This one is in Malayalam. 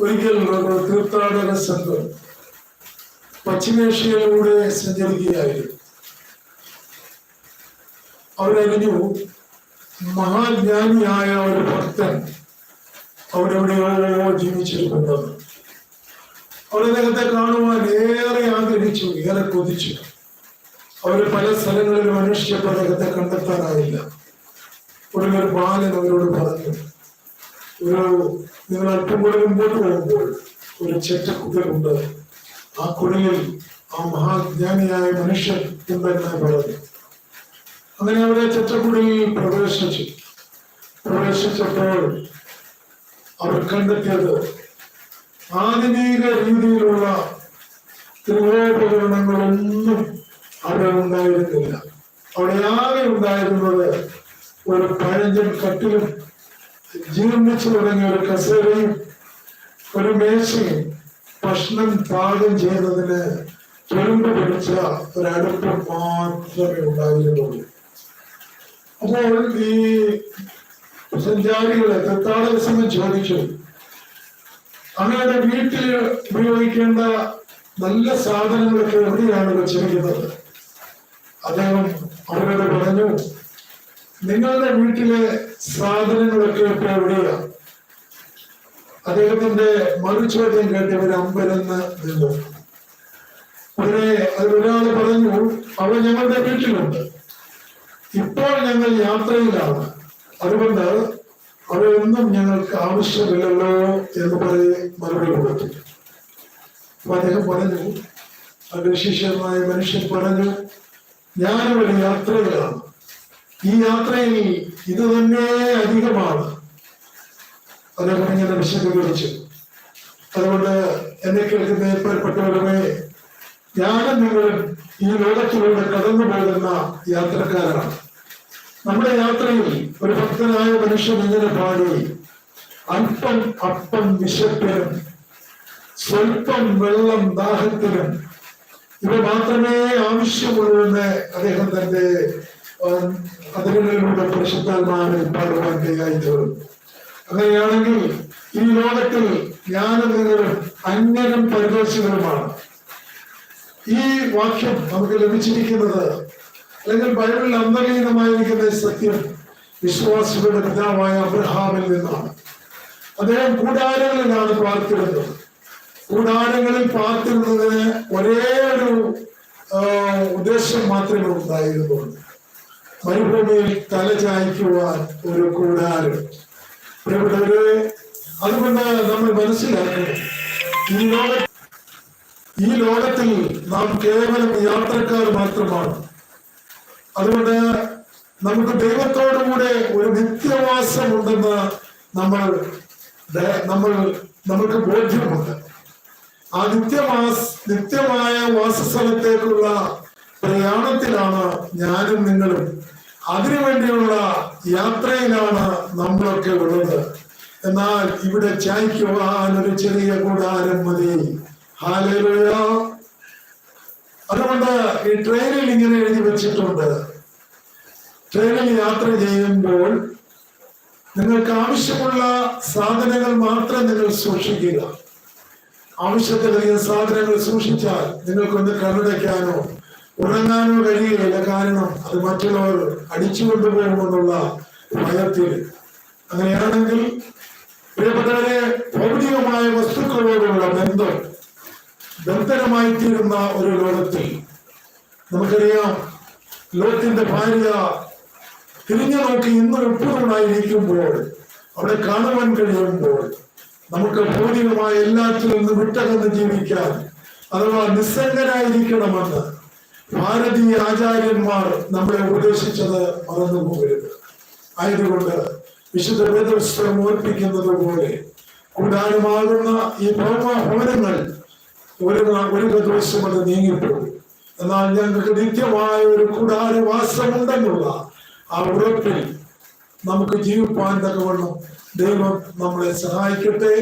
ഒരിക്കൽ ഒരു തീർത്ഥാടക സംഘം പശ്ചിമേഷ്യയിലൂടെ സഞ്ചരിക്കുകയായിരുന്നു. അവരറിഞ്ഞു മഹാജ്ഞാനിയായ ഒരു ഭക്തൻ അവരെവിടെയോ ജീവിച്ചിരിക്കുന്നത്? അവരദ്ദേഹത്തെ കാണുവാൻ ഏറെ ആഗ്രഹിച്ചു ഏറെ കൊതിച്ചു. അവർ പല സ്ഥലങ്ങളിലും അന്വേഷിച്ചപ്പോൾ അദ്ദേഹത്തെ കണ്ടെത്താനായില്ല. ഒരു ബാലൻ അവരോട് പറഞ്ഞു ഒരു നിങ്ങൾ അല്പം കൂടെ മുമ്പോട്ട് പോകുമ്പോൾ ഒരു ചെറ്റക്കുടലുണ്ട് ആ കുടലിൽ ആ മഹാജ്ഞാനിയായ മനുഷ്യൻ ഉണ്ടെന്ന് പറഞ്ഞു അങ്ങനെ അവരെ ചെറ്റക്കുടലിൽ പ്രവേശിച്ചു. പ്രവേശിച്ചപ്പോൾ അവർ കണ്ടെത്തിയത് ആധുനിക രീതിയിലുള്ള ഗൃഹോപകരണങ്ങളൊന്നും അവിടെ ഉണ്ടായിരുന്നില്ല. അവിടെ ആകെ ഉണ്ടായിരുന്നത് ഒരു പഴഞ്ചൻ കട്ടിലും ജീർണിച്ചു തുടങ്ങിയ ഒരു കസേരയും ഒരു മേശയും ഭക്ഷണം പാകം ചെയ്യുന്നതിന് തുരുമ്പ് പിടിച്ച ഒരടുപ്പം മാത്രമേ ഉണ്ടായിരുന്നുള്ളൂ. അപ്പോൾ ഈ സഞ്ചാരികളെ തീർത്ഥാടക സമയം ചോദിച്ചു അങ്ങയുടെ വീട്ടിൽ ഉപയോഗിക്കേണ്ട നല്ല സാധനങ്ങളൊക്കെ എവിടെയാണ് വെച്ചിരിക്കുന്നത്? അദ്ദേഹം അവരോട് പറഞ്ഞു നിങ്ങളുടെ വീട്ടിലെ സാധനങ്ങളൊക്കെ ഇപ്പൊ എവിടെയാ? അദ്ദേഹത്തിന്റെ മറുചോദ്യം കേട്ട് ഇവർ അമ്പരന്ന് നിന്നു. അവരെ അതിലൊരാൾ പറഞ്ഞു അവ ഞങ്ങളുടെ വീട്ടിലുണ്ട്. ഇപ്പോൾ ഞങ്ങൾ യാത്രയിലാണ്. അതുകൊണ്ട് അവയൊന്നും ഞങ്ങൾക്ക് ആവശ്യമില്ലല്ലോ എന്ന് പറയെ മറുപടി കൊടുത്തു. അപ്പൊ അദ്ദേഹം പറഞ്ഞു അതിന് ശിഷ്യനായ മനുഷ്യൻ പറഞ്ഞു ഞാനിവിടെ യാത്രയിലാണ്. ഈ യാത്രയിൽ ഇത് തന്നെ അധികമാണ്. അദ്ദേഹം ഇങ്ങനെ വിശദീകരിച്ചു അതുകൊണ്ട് എന്നെ കേൾക്കുന്ന ഏർപ്പെട്ടവരുമേ ഞാനും നിങ്ങളും ഈ ലോകത്തിലൂടെ കടന്നു പോകുന്ന യാത്രക്കാരാണ്. നമ്മുടെ യാത്രയിൽ ഒരു ഭക്തനായ മനുഷ്യൻ ഇങ്ങനെ പാടി അല്പം അപ്പം വിശപ്പിനും സ്വല്പം വെള്ളം ദാഹത്തിനും ഇവ മാത്രമേ ആവശ്യമുള്ളൂ എന്ന് അദ്ദേഹം തന്റെ അതിരുകളിലൂടെ പരിശുദ്ധാത്മാവിൽ പാടുവാൻ കൈകാര്യം അങ്ങനെയാണെങ്കിൽ ഈ ലോകത്തിൽ ജ്ഞാനം അന്യനും പരിദർശകരുമാണ് ഈ വാക്യം നമുക്ക് ലഭിച്ചിരിക്കുന്നത് അല്ലെങ്കിൽ ബൈബിളിൽ അന്തർലീനമായിരിക്കുന്ന സത്യം വിശ്വാസികളുടെ പിതാവായ അബ്രഹാമിൽ നിന്നാണ്. അദ്ദേഹം കൂടാരങ്ങളിലാണ് പാർത്തിരുന്നത്. കൂടാരങ്ങളിൽ പാർത്തിരുന്നതിന് ഒരേ ഒരു ഉദ്ദേശം മാത്രമേ ഉണ്ടായിരുന്നുള്ളൂ. മരുഭൂമിയിൽ തലചായ്ക്കുവാൻ ഒരു കൂടാരം. പ്രിയപ്പെട്ടവരെ അതുകൊണ്ട് നമ്മൾ മനസ്സിലാക്കണം ഈ ലോക ഈ ലോകത്തിൽ നാം കേവലം യാത്രക്കാർ മാത്രമാണ്. അതുകൊണ്ട് നമുക്ക് ദൈവത്തോടുകൂടെ ഒരു നിത്യവാസം ഉണ്ടെന്ന് നമ്മൾ നമ്മൾ നമുക്ക് ബോധ്യമുണ്ട്. ആ നിത്യവാസ് നിത്യമായ വാസസ്ഥലത്തേക്കുള്ള പ്രയാണത്തിലാണ് ഞാനും നിങ്ങളും. അതിനുവേണ്ടിയുള്ള യാത്രയിലാണ് നമ്മളൊക്കെ ഉള്ളത്. എന്നാൽ ഇവിടെ ചായ്ക്കുവാൻ ഒരു ചെറിയ കൂടാരം മതി. അതുകൊണ്ട് ഈ ട്രെയിനിൽ ഇങ്ങനെ എഴുതി വെച്ചിട്ടുണ്ട്. ട്രെയിനിൽ യാത്ര ചെയ്യുമ്പോൾ നിങ്ങൾക്ക് ആവശ്യമുള്ള സാധനങ്ങൾ മാത്രം നിങ്ങൾ സൂക്ഷിക്കുക. ആവശ്യത്തിലധികം സാധനങ്ങൾ സൂക്ഷിച്ചാൽ നിങ്ങൾക്കൊന്ന് കണ്ണടയ്ക്കാനോ ഉറങ്ങാനോ കഴിയുകയില്ല കാരണം? അത് മറ്റുള്ളവർ അടിച്ചു കൊണ്ടുപോകുമെന്നുള്ള ഭയത്തിൽ. അങ്ങനെയാണെങ്കിൽ പ്രിയപ്പെട്ടവരെ ഭൗതികമായ വസ്തുക്കളോടുള്ള ബന്ധം ബന്ധനമായി തീരുന്ന ഒരു ലോകത്തിൽ. നമുക്കറിയാം ലോകത്തിന്റെ ഭാര്യ തിരിഞ്ഞു നോക്കി ഇന്ന് ഉപ്പുകളായിരിക്കുമ്പോൾ അവിടെ കാണുവാൻ കഴിയുമ്പോൾ നമുക്ക് ഭൗതികമായ എല്ലാറ്റിൽ നിന്ന് വിട്ടകന്ന് ജീവിക്കാൻ അഥവാ നിസ്സംഗരായിരിക്കണമെന്ന് ഭാരതീയ ആചാര്യന്മാർ നമ്മളെ ഉപദേശിച്ചത് മറന്നു പോകരുത് ആയതുകൊണ്ട് വിശുദ്ധ വേദപുസ്തകം ഓർപ്പിക്കുന്നത് പോലെ കൂടാരമാകുന്ന ഈ ഭൗമഭവനങ്ങൾ ഒരു ഒരു ദിവസം അത് നീങ്ങിപ്പോകും. എന്നാൽ ഞങ്ങൾക്ക് നിത്യമായ ഒരു കൂടാരവാസമുണ്ടെന്നുള്ള ആ ഉറപ്പിൽ നമുക്ക് ജീവിപ്പാൻ തക്കവണ്ണം ദൈവം നമ്മളെ സഹായിക്കട്ടെ.